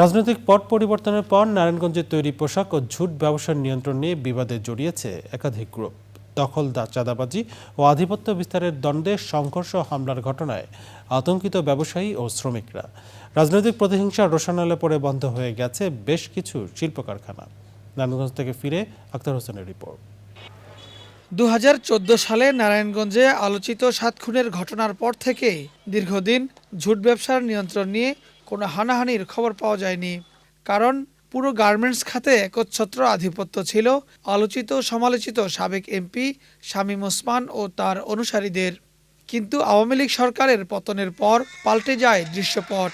রাজনৈতিক পট পরিবর্তনের পর নারায়ণগঞ্জে তৈরি পোশাক ও ঝুট ব্যবসার নিয়ন্ত্রণ নিয়ে বিবাদে জড়িয়েছে একাধিক গ্রুপ। দখল চাঁদাবাজি ও আধিপত্য বিস্তারের দ্বন্দ্বে সংঘর্ষ হামলার ঘটনায় আতঙ্কিত ব্যবসায়ী ও শ্রমিকরা। রাজনৈতিক প্রতিহিংসা রোশানলে পড়ে বন্ধ হয়ে গেছে বেশ কিছু শিল্প কারখানা নারায়ণগঞ্জ থেকে ফিরে আক্তার হোসেনের রিপোর্ট। দু হাজার চোদ্দ সালে নারায়ণগঞ্জে আলোচিত সাত খুনের ঘটনার পর থেকে দীর্ঘদিন ঝুট ব্যবসার নিয়ন্ত্রণ নিয়ে কোনো হানাহানির খবর পাওয়া যায়নি। কারণ পুরো গার্মেন্টস খাতে একচ্ছত্র আধিপত্য ছিল আলোচিত সমালোচিত সাবেক এমপি শামীম ওসমান ও তার অনুসারীদের। কিন্তু আওয়ামী লীগ সরকারের পতনের পর পাল্টে যায় দৃশ্যপট।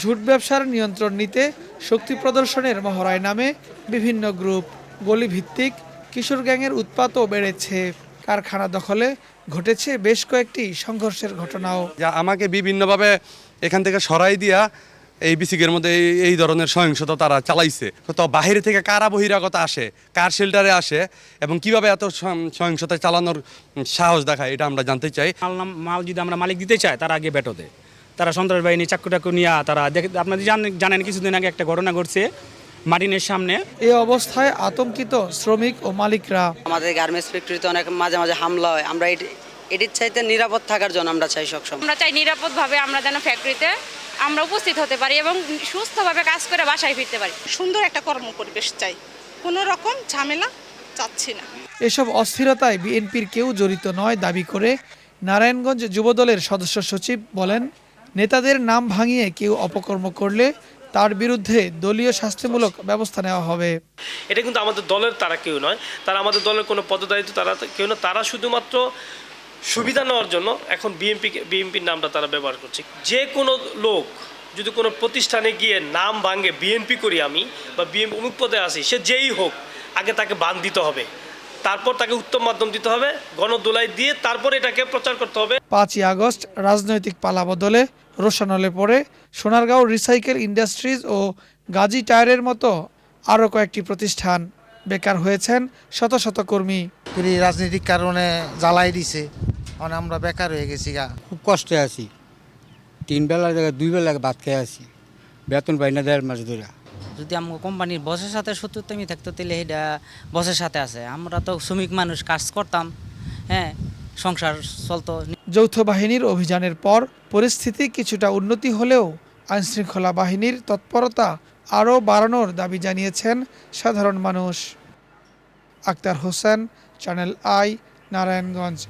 ঝুট ব্যবসার নিয়ন্ত্রণ নিতে শক্তি প্রদর্শনের মহড়ায় নামে বিভিন্ন গ্রুপ। গলি ভিত্তিক কিশোর গ্যাংয়ের উৎপাতও বেড়েছে। কারখানা দখলে ঘটেছে বেশ কয়েকটি সংঘর্ষের ঘটনাও। যা আমাকে বিভিন্নভাবে এখান থেকে সরাই দিয়া এই বিসিকের মধ্যে এই- এই ধরনের সহিংসতা তারা চালাইছে। তো বাহিরে থেকে কারা বহিরাগত আসে কার শেল্টারে আসে এবং কীভাবে এত সহিং- সহিংসতা চালানোর সাহস দেখায় এটা আমরা জানতে চাই। মাল নাম- মাল যদি আমরা মালিক দিতে চাই তারা আগে বেটো দেয় তারা সন্ত্রাস বাহিনী চাকু টাকু নিয়ে তারা দেখে আপনাদের জানেন জানেন কিছুদিন আগে একটা ঘটনা ঘটছে। মার্টিনের সামনে। এ অবস্থায় আতঙ্কিত শ্রমিক ও মালিকরা। আমাদের গার্মেন্টস ফ্যাক্টরিতে অনেক মাঝে মাঝে হামলা হয়। আমরা এটি- এটির চাইতে নিরাপদ থাকার জন্য আমরা চাই সবসময়। আমরা চাই নিরাপদভাবে আমরা যেন ফ্যাক্টরিতে আমরা উপস্থিত হতে পারি এবং সুস্থভাবে কাজ করে বাসায় ফিরতে পারি। সুন্দর একটা কর্ম পরিবেশ চাই। কোনো রকম ঝামেলা চাচ্ছি না। এসব অস্থিরতায় বিএনপির কেউ জড়িত নয় দাবি করে নারায়ণগঞ্জ যুবদলের সদস্য সচিব বলেন নেতাদের নাম ভাঙিয়ে কেউ অপকর্ম করলে তার বিরুদ্ধে দলীয় শাস্তিমূলক ব্যবস্থা নেওয়া হবে। এটা কিন্তু আমাদের দলের, তারা কেউ নয়। তারা আমাদের দলের কোনো পদদায়িত্ব, তারা কেউ না তারা শুধুমাত্র সুবিধা নেওয়ার জন্য এখন বিএনপি বিএনপির নামটা তারা ব্যবহার করছে। যে কোনো লোক যদি কোনো প্রতিষ্ঠানে গিয়ে নাম ভাঙে, বিএনপি করি আমি বা বিএনপি অমুক পদে আসি সে যেই হোক, আগে তাকে বান দিতে হবে। তারপর তাকে উত্তম মাধ্যম দিতে হবে গণদোলাই দিয়ে তারপর এটাকে প্রচার করতে হবে। পাঁচই আগস্ট রাজনৈতিক পালাবদলে রোশানলে পড়ে সোনারগাঁও রিসাইকেল ইন্ডাস্ট্রিজ ও গাজী টায়ারের মতো আরও কয়েকটি প্রতিষ্ঠান বেকার হয়েছেন শত শত কর্মী। তিনি রাজনৈতিক কারণে জ্বালাই দিছে মানে আমরা বেকার হয়ে গেছি গা। খুব কষ্টে আছি। তিন বেলা জায়গায় দুই বেলা ভাত খেয়ে আছি। বেতন পাই না দেড় মাস ধরে। যদি আমার কোম্পানির বসের সাথে শত্রুতামি থাকতো, তাহলে এটা বসের সাথে আছে। আমরা তো শ্রমিক মানুষ, কাজ করতাম হ্যাঁ সংসার চলতো। যৌথ বাহিনীর অভিযানের পর পরিস্থিতি কিছুটা উন্নতি হলেও আইনশৃঙ্খলা বাহিনীর তৎপরতা আরও বাড়ানোর দাবি জানিয়েছেন সাধারণ মানুষ। Akhtar Hossain channel I Narayanganj